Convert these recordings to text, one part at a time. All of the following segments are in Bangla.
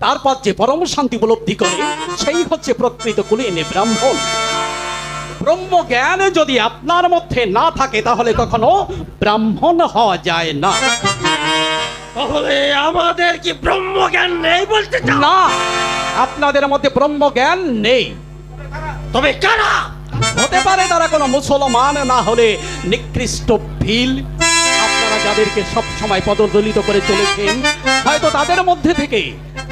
তারপর যে পরম শান্তি উপলব্ধি করে সেই হচ্ছে প্রকৃত কুলীনে ব্রাহ্মণ। ব্রহ্ম জ্ঞান যদি আপনার মধ্যে না থাকে তাহলে কখনো ব্রাহ্মণ হওয়া যায় না। তাহলে আমাদের কি ব্রহ্মজ্ঞান নেই বলতে না আপনাদের মধ্যে ব্রহ্ম জ্ঞান নেই। তবে কারা? হতে পারে তারা কোনো মুসলমান না হলে নিকৃষ্ট ভিল। আপনারা যাদেরকে সব সময় পদদলিত করে চলেছেন হয়তো তাদের মধ্যে থেকে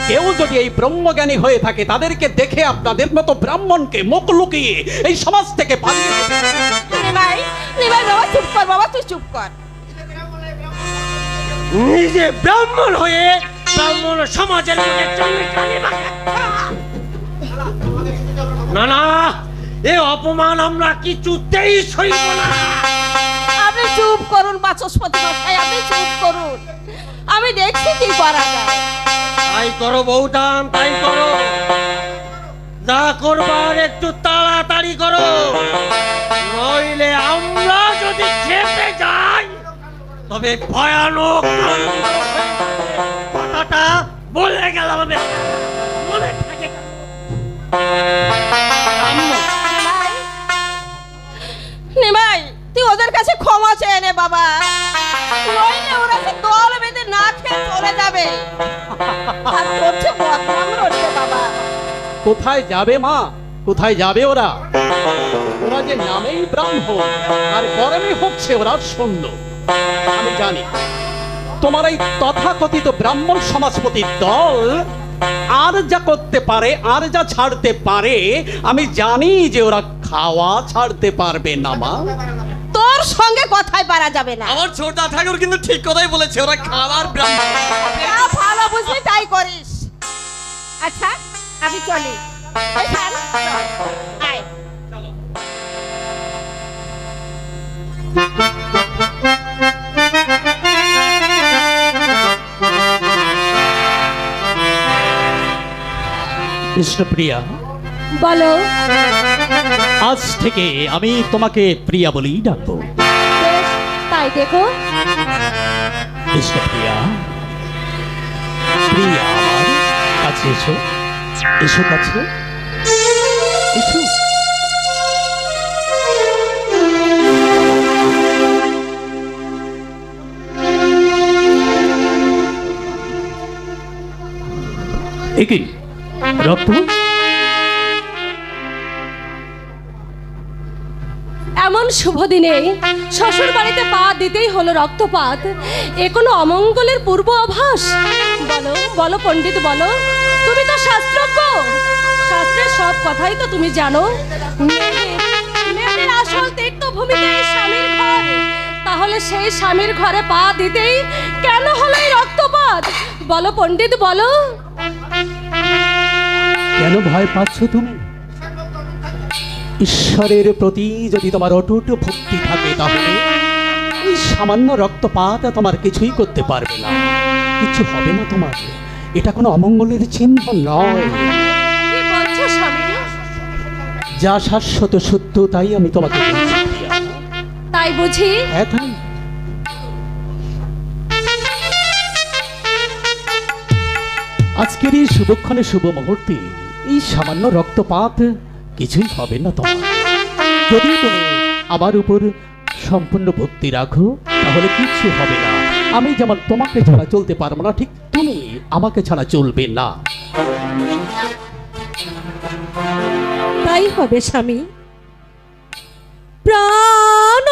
কেউ যদি এই ব্রহ্মজ্ঞানী হয়ে থাকে তাদেরকে দেখে আপনাদের মতো ব্রাহ্মণকে মুখ লুকিয়ে এই সমাজ থেকে পালিয়ে নিমাই নিমাই বাবা চুপ কর বাবা তুই চুপ কর। নিজে ব্রাহ্মণ হয়ে ব্রাহ্মণ সমাজের মধ্যে। না না এ অপমান আমরা কিছুতেই সইব না। আপনি চুপ করুন বাচস্পতি মশাই আপনি চুপ করুন। আমি দেখছি কি করা যায়। তাই করো বৌদান তাই করো। যা করবার একটু তাড়াতাড়ি করো। নইলে আমরা যদি খেপে যাই তবে ভয়ানক কথাটা বলে গেলাম আমি। মনে থাকে নিমাই নিমাই তুই ওদের কাছে ক্ষমা চেয়ে নে বাবা। কোথায় যাবে মা? কোথায় যাবে ওরা? ওরা যে নামেই ব্রাহ্মণ আর গরমে হচ্ছে ওরা শূন্য। আমি জানি, তোমার এই তথাকথিত ব্রাহ্মণ সমাজপতির দল আর যা করতে পারে, আর যা ছাড়তে পারে, আমি জানি যে ওরা খাওয়া ছাড়তে পারবে না, মা। তোর সঙ্গে কথাই পারা যাবে না। আমার ছোটা ঠাকুর কিন্তু ঠিক কথাই বলেছে ওরা খাবার ভালো বুঝবি তাই করিস। আচ্ছা আমি চলি। আয়। কৃষ্ণপ্রিয়া বলো। আজ থেকে আমি তোমাকে প্রিয়া বলেই ডাকবো। বেশ, তাই দেখো। প্রিয়া আমার কাছে এসো। এসো কাছে। এসো। রক্ত? শুভ দিনে শ্বশুর বাড়িতে পা দিতেই হলো রক্তপাত। এ কোনো অমঙ্গলের পূর্ব আভাস বলো বলো পণ্ডিত, বলো, তুমি তো শাস্ত্রজ্ঞ। শাস্ত্রের সব কথাই তো তুমি জানো। আসল তীর্থভূমিতে স্বামীর তাহলে সেই স্বামীর ঘরে পা দিতেই কেন হলো রক্তপাত? বলো পণ্ডিত, বলো। কেন ভয় পাচ্ছ তুমি? ঈশ্বরের প্রতি যদি তোমার অটুট ভক্তি থাকে তাহলে এই সামান্য রক্তপাত তোমার কিছুই করতে পারবে না। কিছু হবে না তোমার। এটা কোনো অমঙ্গলের চিহ্ন নয়। যা শাশ্বত সত্য তাই আমি তোমাকে তাই বুঝি? হ্যাঁ তাই। আজকের এই শুভক্ষণে শুভ মুহূর্তে এই সামান্য রক্তপাত কিছুই হবে না তোমার। যদি তুমি আমার উপর সম্পূর্ণ ভক্তি রাখো, তাহলে কিচ্ছু হবে না। আমি যেমন তোমাকে ছাড়া চলতে পারব না, ঠিক তুমি আমাকে ছাড়া চলবে না। তাই হবে স্বামী। প্রাণ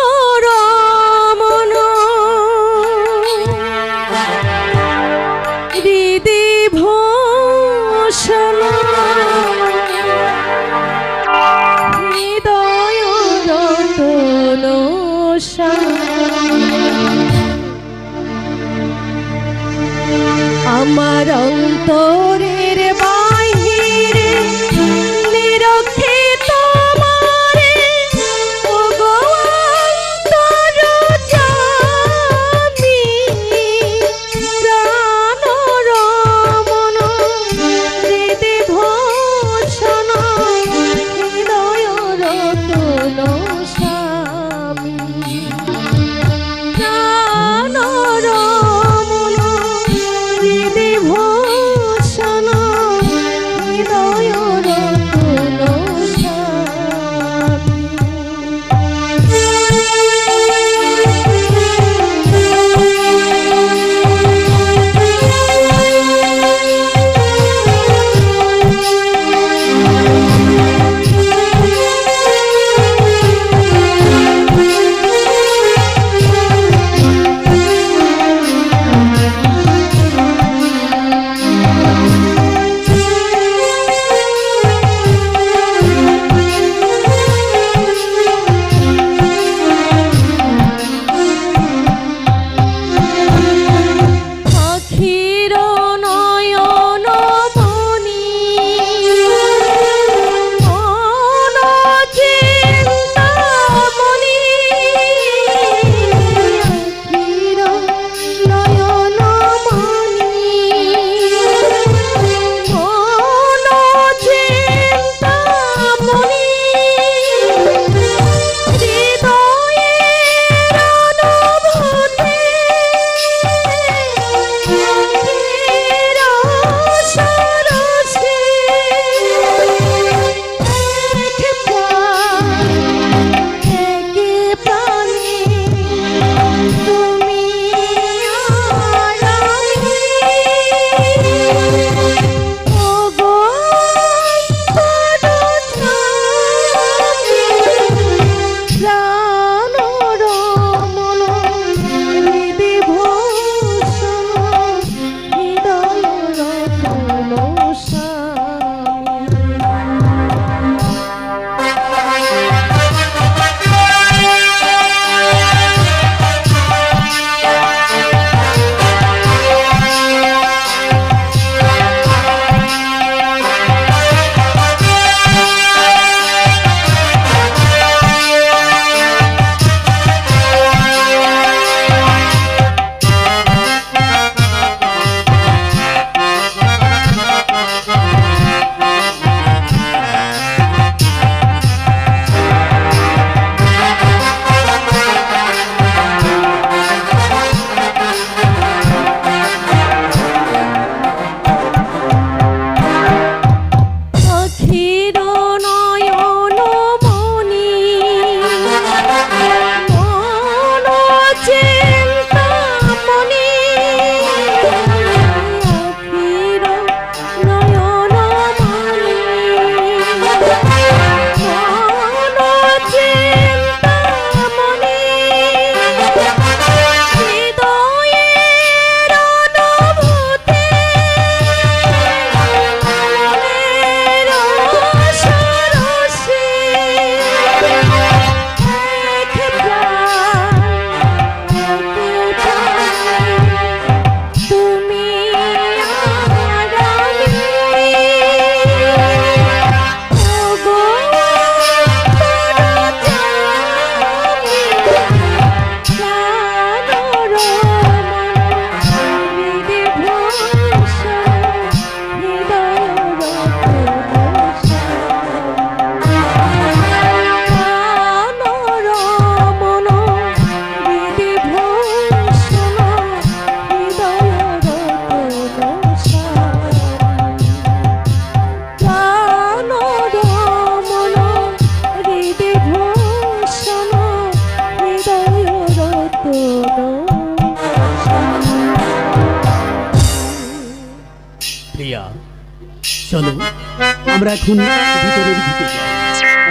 আমরা এখন ভিতরের দিকে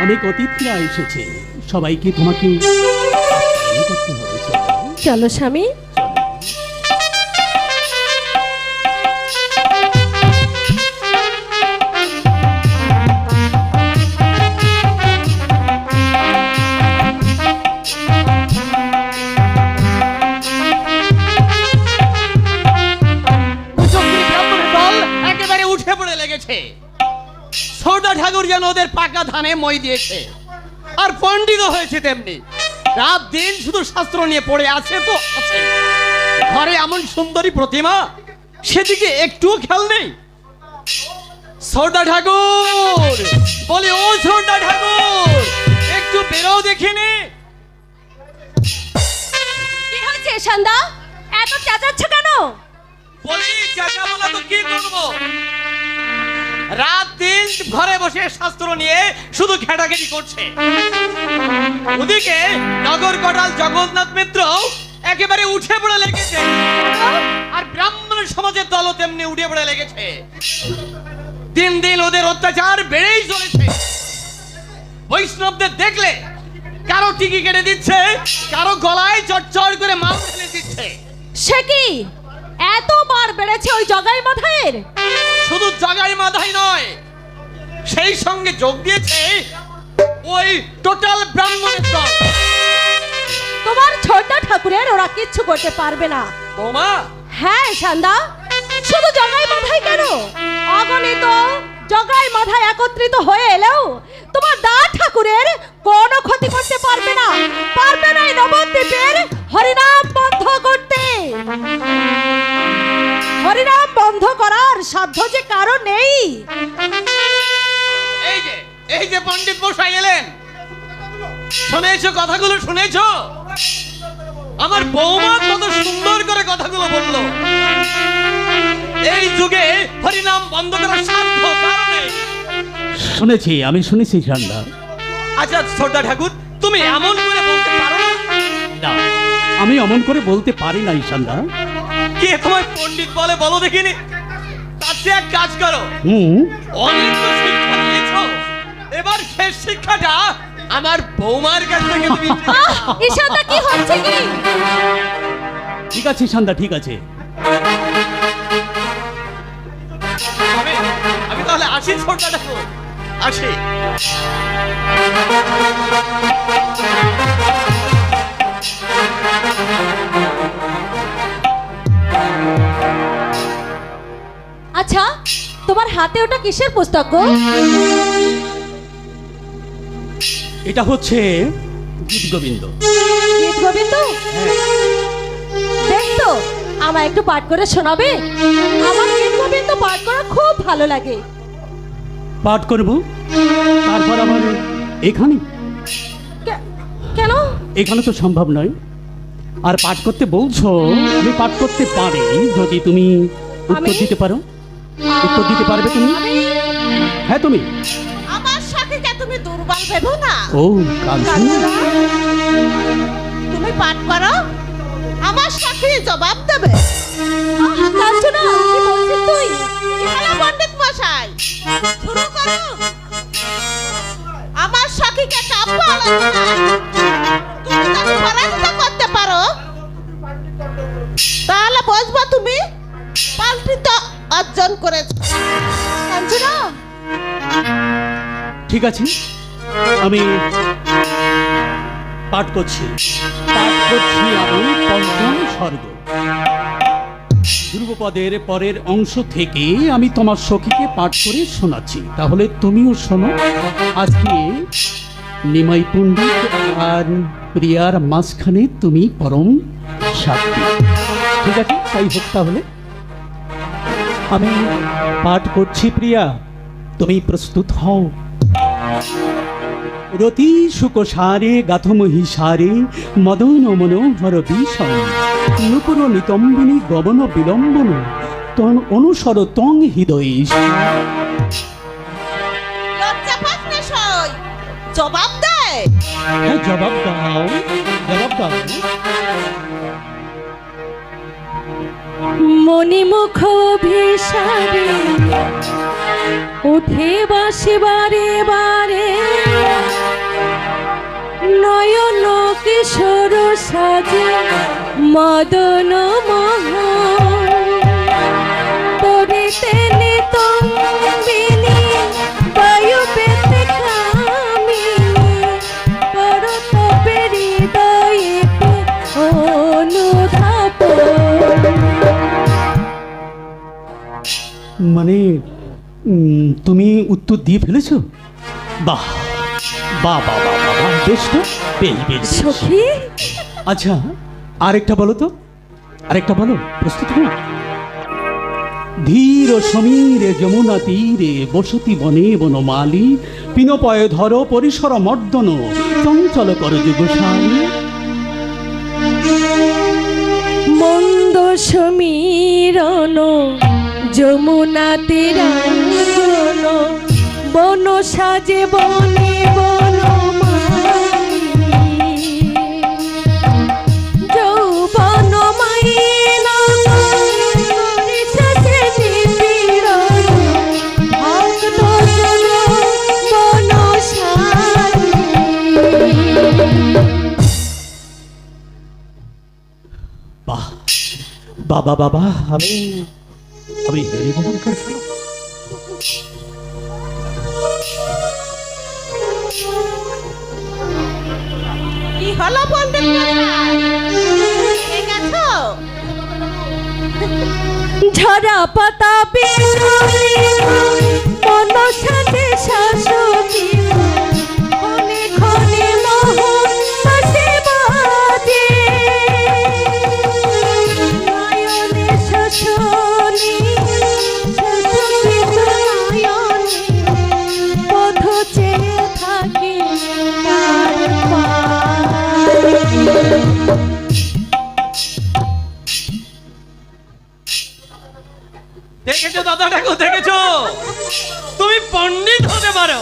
অনেক অতিথিরা এসেছে। সবাইকে তোমাকে চলো স্বামী। ধানে মই দিয়েছে। আর পণ্ডিত হয়েছে তেমনি। রাত দিন শুধু শাস্ত্র নিয়ে পড়ে আছে তো আছে। ঘরে এমন সুন্দরী প্রতিমা, সেদিকে একটুও খেয়াল নেই। সর্দা ঠাকুর! বলে, ও সর্দা ঠাকুর! ঘরে বসে শাস্ত্র নিয়ে শুধু ঘেটাঘেটি করছে। ওদিকে নগর কটাল জগন্নাথ মিত্র একেবারে উঠে পড়ে লেগেছে। আর ব্রাহ্মণ সমাজের দলও তেমনি উঠে পড়ে লেগেছে। দিন দিন ওদের অত্যাচার বেড়েই চলেছে। বৈষ্ণবদের দেখলে কারও টিকি কেটে দিচ্ছে কারও গলায় চটচড় করে মাল ফেলে দিচ্ছে। সে কি? এত এতবার বেড়েছে ওই জগাই মাথায়ের শুধু জাগাই মাথায় নয় সেই সঙ্গে যোগ দিয়েছে ওই টোটাল ব্রাহ্মণের দল। তোমার ছোট ঠাকুরের ওরা কিচ্ছু করতে পারবে না। বৌমা? হ্যাঁ সান্দা শুধু জগাই মাথায় কেন? অগণিত জগাই মাথায় একত্রিত হয়ে এলেও তোমার দা ঠাকুরের কোনো ক্ষতি করতে পারবে না। পারবে না এই নবদ্বীপের হরিনাম বন্ধ করতে। হরিনাম বন্ধ করার সাধ্য যে কারও নেই। এই যে এই যে পণ্ডিত মশাই এলেন। শুনেছো কথাগুলো শুনেছো? আমার বৌমা কত সুন্দর করে কথাগুলো বলল। এই যুগে হরিনাম বন্ধ করার সাধ্য কারণে। শুনেছি আমি শুনেছি ঠান্ডা আচ্ছা শ্রদ্ধা ঠাকুর তুমি এমন করে বলতে পারো না? আমি অমন করে বলতে পারি না ঈশানদা কে তোমায় পণ্ডিত বলে বলো দেখিনি? তার এক কাজ করো। হুম। অনেক এবার শেষ শিক্ষাটা আমার বৌমার কাছ থেকে তুমি আহ কি হচ্ছে কি? ঠিক আছে ঈশানদা ঠিক আছে। আমি আমি তাহলে আসি ছোটটা ঠাকুর আসি। আচ্ছা তোমার হাতে ওটা কিসের পুস্তক গো? এটা হচ্ছে গীত গোবিন্দ। গীত গোবিন্দ? বেশ তো আমায় একটু পাঠ করে শোনাবে? আমার গীত গোবিন্দ পাঠ করা খুব ভালো লাগে। পাঠ করব? তারপর আমার এখানে? কে- কেন? এখানে তো সম্ভব নয়। আর পাঠ করতে বলছো আমি পাঠ করতে পারি যদি তুমি উত্তর দিতে পারো। উত্তর দিতে পারবে তুমি? হ্যাঁ তুমি? আমার তুমি দুর্বল ভেবো না। ও তুমি পাঠ করো। আমার সখী জবাব দেবে। কাঞ্চনা কি বলছিস তুই? পণ্ডিত মশাই। শুরু করো। আমার সখীকে কাব্য তুমি যদি পরাজিত করতে পারো। তাহলে বুঝব তুমি। পাল্টিত অর্জন করেছ। কাঞ্চনা ঠিক আছে? আমি পাঠ করছি। পাঠ করছি আমি পঞ্চম স্বর্গ। ধ্রুবপদের পরের অংশ থেকে আমি তোমার সখীকে পাঠ করে শোনাচ্ছি। তাহলে তুমিও শোনো। আজকে নিমাই পণ্ডিত আর প্রিয়ার মাঝখানে তুমি পরম সাক্ষী। ঠিক আছে? তাই হোক তাহলে। আমি পাঠ করছি প্রিয়া। তুমি প্রস্তুত হও। রতি সুকোষারে গাথমহি সারে মদন মনোহর নুপুর নিতম্বিনী গমন বিলম্বন তন অনুসর তং হৃদয়ে। লজ্জা পাস না সই। জবাব দেয়। হ্যাঁ জবাব দাও। জবাব দাও। মণিমুখ ভিসারে উঠে বাসে বারে বারে। নয়ন কিশোর সাজে মদন নিতম্বিনী তুমি উত্তর দিয়ে ফেলেছ? বাহ বাহ বাহ বাহ বাহ, বেশ তো বেশ বেশ বেশ। সখী? আচ্ছা আরেকটা বলো তো আরেকটা বলো প্রস্তুত হো ধীর সমীরে যমুনা তীরে বসতি বনে বনমালী পিনপয়ে ধর পরিসর মর্দন চঞ্চল কর যুগশালী। মন্দ সমীরণ যমুনাতে রঙ্গন বন সাজে বনে বন বাবা বাবা আমি আমি হেরে গেলাম কার কি হলো পণ্ডিত মশাই? কে ঝরা পাতা বেশ মন দাদা তুমি পণ্ডিত হতে পারো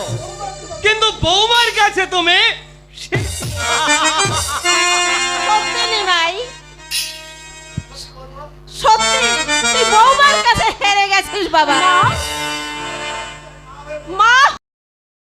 কিন্তু বৌমার কাছে তুমি ভাই। সত্যি তুই বৌমার কাছে হেরে গেছিস বাবা।